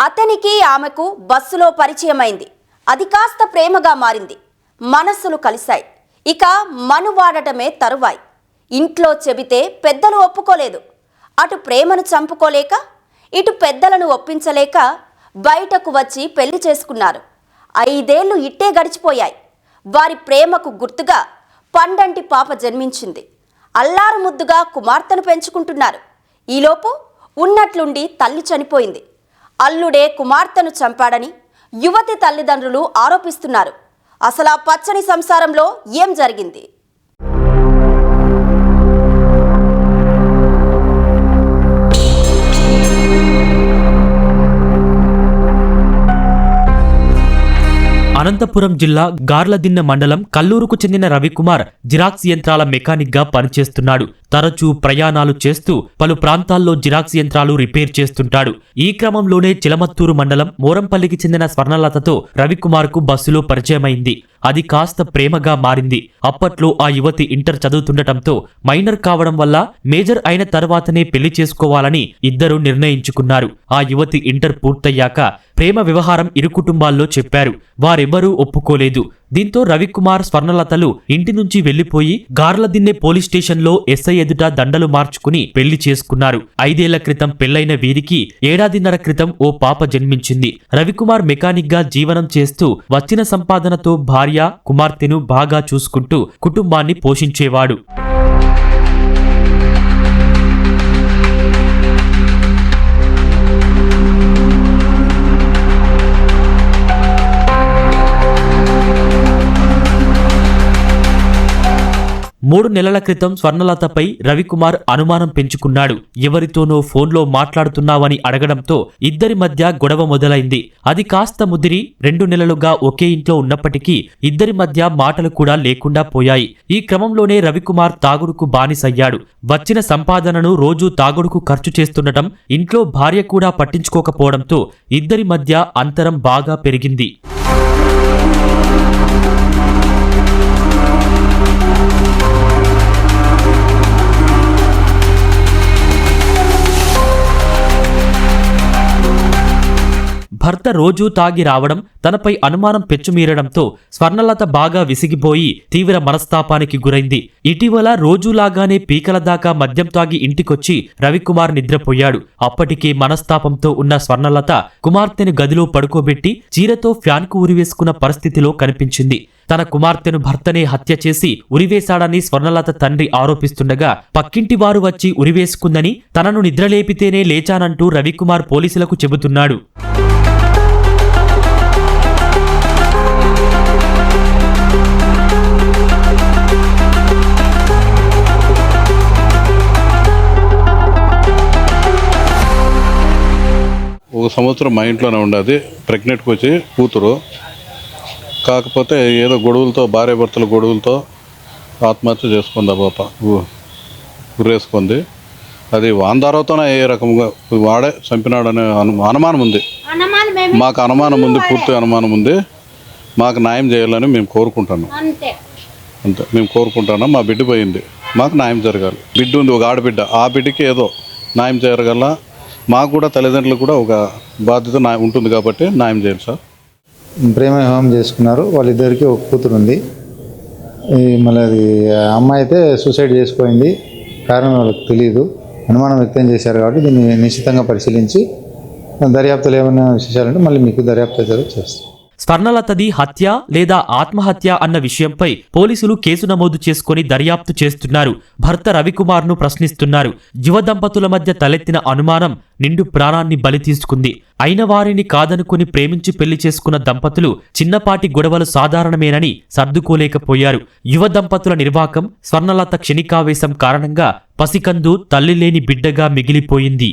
అతనికి ఆమెకు బస్సులో పరిచయమైంది. అది కాస్త ప్రేమగా మారింది. మనస్సులు కలిశాయి. ఇక మనువాడటమే తరువాయి. ఇంట్లో చెబితే పెద్దలు ఒప్పుకోలేదు. అటు ప్రేమను చంపుకోలేక ఇటు పెద్దలను ఒప్పించలేక బయటకు వచ్చి పెళ్ళి చేసుకున్నారు. ఐదేళ్ళు ఇట్టే గడిచిపోయాయి. వారి ప్రేమకు గుర్తుగా పండంటి పాప జన్మించింది. అల్లారు ముద్దుగా కుమార్తెను పెంచుకుంటున్నారు. ఈలోపు ఉన్నట్లుండి తల్లి చనిపోయింది. అల్లుడే కుమార్తెను చంపాడని యువతి తల్లిదండ్రులు ఆరోపిస్తున్నారు. అసలు ఆ పచ్చని సంసారంలో ఏం జరిగింది? అనంతపురం జిల్లా గార్లదిన్న మండలం కల్లూరుకు చెందిన రవికుమార్ జిరాక్స్ యంత్రాల మెకానిక్గా పనిచేస్తున్నాడు. తరచూ ప్రయాణాలు చేస్తూ పలు ప్రాంతాల్లో జిరాక్స్ యంత్రాలు రిపేర్ చేస్తుంటాడు. ఈ క్రమంలోనే చిలమత్తూరు మండలం మోరంపల్లికి చెందిన స్వర్ణలతతో రవికుమార్కు బస్సులో పరిచయమైంది. అది కాస్త ప్రేమగా మారింది. అప్పట్లో ఆ యువతి ఇంటర్ చదువుతుండటంతో మైనర్ కావడం వల్ల మేజర్ అయిన తర్వాతనే పెళ్ళి చేసుకోవాలని ఇద్దరూ నిర్ణయించుకున్నారు. ఆ యువతి ఇంటర్ పూర్తయ్యాక ప్రేమ వ్యవహారం ఇరు కుటుంబాల్లో చెప్పారు. వారెవ్వరూ ఒప్పుకోలేదు. దీంతో రవికుమార్ స్వర్ణలతలు ఇంటి నుంచి వెళ్ళిపోయి గార్లదిన్నె పోలీస్ స్టేషన్లో ఎస్ఐ ఎదుట దండలు మార్చుకుని పెళ్ళి చేసుకున్నారు. ఐదేళ్ళ క్రితం పెళ్ళైన వీరికి ఏడాదిన్నర క్రితం ఓ పాప జన్మించింది. రవికుమార్ మెకానిక్గా జీవనం చేస్తూ వచ్చిన సంపాదనతో భార్య కుమార్తెను బాగా చూసుకుంటూ కుటుంబాన్ని పోషించేవాడు. మూడు నెలల క్రితం స్వర్ణలతపై రవికుమార్ అనుమానం పెంచుకున్నాడు. ఎవరితోనో ఫోన్లో మాట్లాడుతున్నావని అడగడంతో ఇద్దరి మధ్య గొడవ మొదలైంది. అది కాస్త ముదిరి రెండు నెలలుగా ఒకే ఇంట్లో ఉన్నప్పటికీ ఇద్దరి మధ్య మాటలు కూడా లేకుండా పోయాయి. ఈ క్రమంలోనే రవికుమార్ తాగుడుకు బానిసయ్యాడు. వచ్చిన సంపాదనను రోజూ తాగుడుకు ఖర్చు చేస్తుండటం ఇంట్లో భార్య కూడా పట్టించుకోకపోవడంతో ఇద్దరి మధ్య అంతరం బాగా పెరిగింది. భర్త రోజూ తాగి రావడం తనపై అనుమానం పెచ్చుమీరడంతో స్వర్ణలత బాగా విసిగిపోయి తీవ్ర మనస్తాపానికి గురైంది. ఇటీవల రోజులాగానే పీకల దాకా మద్యం తాగి ఇంటికొచ్చి రవికుమార్ నిద్రపోయాడు. అప్పటికే మనస్తాపంతో ఉన్న స్వర్ణలత కుమార్తెను గదిలో పడుకోబెట్టి చీరతో ఫ్యాన్కు ఉరివేసుకున్న పరిస్థితిలో కనిపించింది. తన కుమార్తెను భర్తనే హత్య చేసి ఉరివేశాడని స్వర్ణలత తండ్రి ఆరోపిస్తుండగా పక్కింటి వారు వచ్చి ఉరివేసుకుందని తనను నిద్రలేపితేనే లేచానంటూ రవికుమార్ పోలీసులకు చెబుతున్నాడు. ఒక సంవత్సరం మా ఇంట్లోనే ఉండేది. ప్రెగ్నెంట్కి వచ్చి కూతురు. కాకపోతే ఏదో గొడవలతో భార్య భర్తల గొడవలతో ఆత్మహత్య చేసుకుంది ఆ పాప. ఉరేసుకుంది అది వాందారవుతోనే ఏ రకంగా వాడే చంపినాడనే అను అనుమానం ఉంది. మాకు అనుమానం ఉంది పూర్తి అనుమానం ఉంది. మాకు న్యాయం చేయాలని మేము కోరుకుంటున్నాం అంతే. అంతే మేము కోరుకుంటున్నాం మా బిడ్డ పోయింది. మాకు న్యాయం జరగాలి. బిడ్డ ఉంది ఒక ఆడబిడ్డ. ఆ బిడ్డకి ఏదో న్యాయం జరగాల. మాకు కూడా తల్లిదండ్రులకు కూడా ఒక బాధ్యత నా ఉంటుంది కాబట్టి న్యాయం చేయండి సార్. ప్రేమ వివాహం చేసుకున్నారు. వాళ్ళిద్దరికి ఒక కూతురు ఉంది. మళ్ళీ అది అమ్మాయి అయితే సూసైడ్ చేసిపోయింది. కారణం వాళ్ళకి తెలియదు అనుమానం వ్యక్తం చేశారు కాబట్టి దీన్ని నిశ్చితంగా పరిశీలించి దర్యాప్తులు ఏమైనా విశేషాలంటే మళ్ళీ మీకు దర్యాప్తు అయితే చేస్తాం. స్వర్ణలతది హత్య లేదా ఆత్మహత్య అన్న విషయంపై పోలీసులు కేసు నమోదు చేసుకుని దర్యాప్తు చేస్తున్నారు. భర్త రవికుమార్ను ప్రశ్నిస్తున్నారు. యువ దంపతుల మధ్య తలెత్తిన అనుమానం నిండు ప్రాణాన్ని బలి తీసుకుంది. అయిన వారిని కాదనుకుని ప్రేమించి పెళ్ళి చేసుకున్న దంపతులు చిన్నపాటి గొడవలు సాధారణమేనని సర్దుకోలేకపోయారు. యువ దంపతుల నిర్వాకం స్వర్ణలత క్షణికావేశం కారణంగా పసికందు తల్లి లేని బిడ్డగా మిగిలిపోయింది.